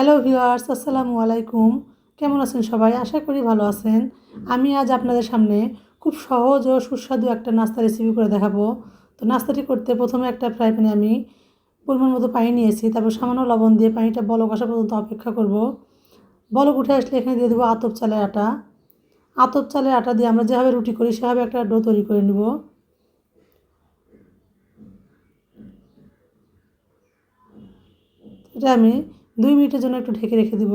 Hello viewers আসসালামু আলাইকুম। কেমন আছেন সবাই? আশা করি ভালো আছেন। আমি আজ আপনাদের সামনে খুব সহজ ও সুস্বাদু একটা নাস্তা রেসিপি করে দেখাবো। তো নাস্তাটি করতে প্রথমে একটা ফ্রাই প্যানে আমি পরিমাণ মতো পানি নিয়েছি, তারপর সামান্য লবণ দিয়ে পানিটা বলক আসা পর্যন্ত অপেক্ষা করব। বলক উঠে আসলে এখানে দিয়ে দেবো আতপ চালের আটা। আতপ চালের আটা দিয়ে আমরা যেভাবে রুটি করি, সেভাবে একটা ডো তৈরি করে নেব। এটা আমি দুই মিনিটের জন্য একটু ঢেকে রেখে দিব।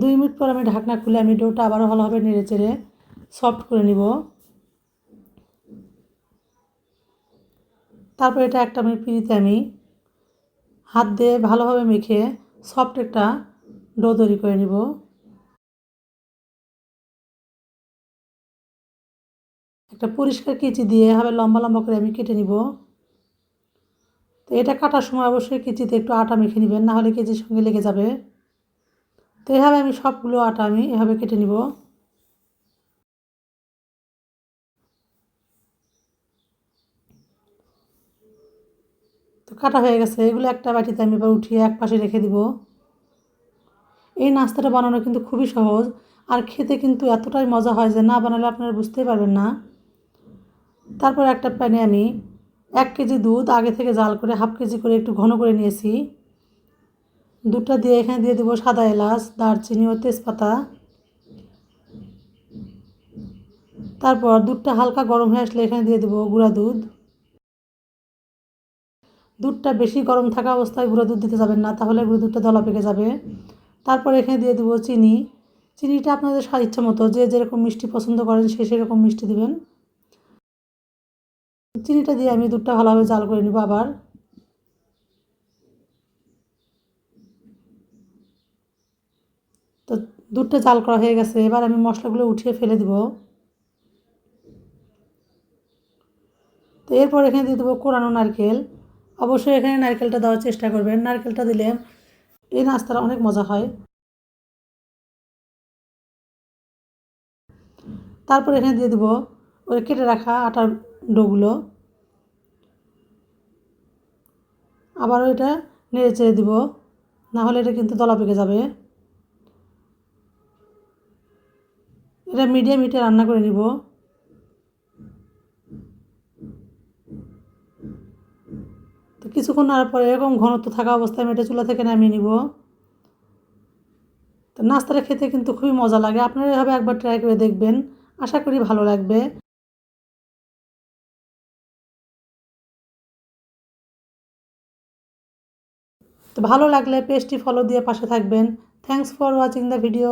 দুই মিনিট পর আমি ঢাকনা খুলে আমি ডোটা আবারও ভালোভাবে নেড়ে চেড়ে সফট করে নিব। তারপর এটা একটা আমি পিড়িতে আমি হাত দিয়ে ভালোভাবে মেখে সফট একটা ডো তৈরি করে নিব। একটা পরিষ্কার কেচি দিয়ে এভাবে লম্বা লম্বা করে আমি কেটে নিব। তো এটা কাটার সময় অবশ্যই কেচিতে একটু আটা মেখে নেবেন, নাহলে কেচির সঙ্গে লেগে যাবে। তো এভাবে আমি সবগুলো আটা আমি এভাবে কেটে নিব। তো কাটা হয়ে গেছে, এগুলো একটা বাটিতে আমি এবার উঠিয়ে এক পাশে রেখে দিব। এই নাস্তাটা বানানো কিন্তু খুবই সহজ, আর খেতে কিন্তু এতটাই মজা হয় যে না বানালে আপনারা বুঝতেই পারবেন না। তারপর একটা প্যানে আমি এক কেজি দুধ, আগে থেকে জাল করে হাফ কেজি করে একটু ঘন করে নিয়েছি। দুধটা দিয়ে এখানে দিয়ে দেবো সাদা এলাচ, দারচিনি ও তেজপাতা। তারপর দুধটা হালকা গরম হয়ে আসলে এখানে দিয়ে দেবো গুঁড়া দুধ। দুধটা বেশি গরম থাকা অবস্থায় গুঁড়ো দুধ দিতে যাবেন না, তাহলে গুঁড়ো দুধটা দলা পেকে যাবে। তারপর এখানে দিয়ে দেবো চিনি। চিনিটা আপনাদের স্বাদ ইচ্ছা মতো, যে যেরকম মিষ্টি পছন্দ করেন সে সেরকম মিষ্টি দেবেন। চিনিটা দিয়ে আমি দুধটা ভালোভাবে জাল করে নেব আবার। তো দুধটা জাল করা হয়ে গেছে, এবার আমি মশলাগুলো উঠিয়ে ফেলে দিব। তো এরপর এখানে দিয়ে দেবো কোরানো নারকেল। অবশ্যই এখানে নারকেলটা দেওয়ার চেষ্টা করবেন। নারকেলটা দিলে এই নাস্তাটা অনেক মজা হয়। তারপর এখানে দিয়ে দেবো ওই কেটে রাখা আটার ডোগুলো আবারও এটা নেড়ে চেড়ে দিব নাহলে এটা কিন্তু দলা পেকে যাবে। এটা মিডিয়াম হিটে রান্না করে নিব। তো কিছুক্ষণ আর পরে এরকম ঘনত্ব থাকা অবস্থায় আমি এটা চুলা থেকে নামিয়ে নিব। তো নাস্তাটা খেতে কিন্তু খুবই মজা লাগে। আপনারা এভাবে একবার ট্রাই করে দেখবেন। আশা করি ভালো লাগবে। তো ভালো লাগলে পেজটি ফলো দিয়ে পাশে থাকবেন। Thanks for watching the video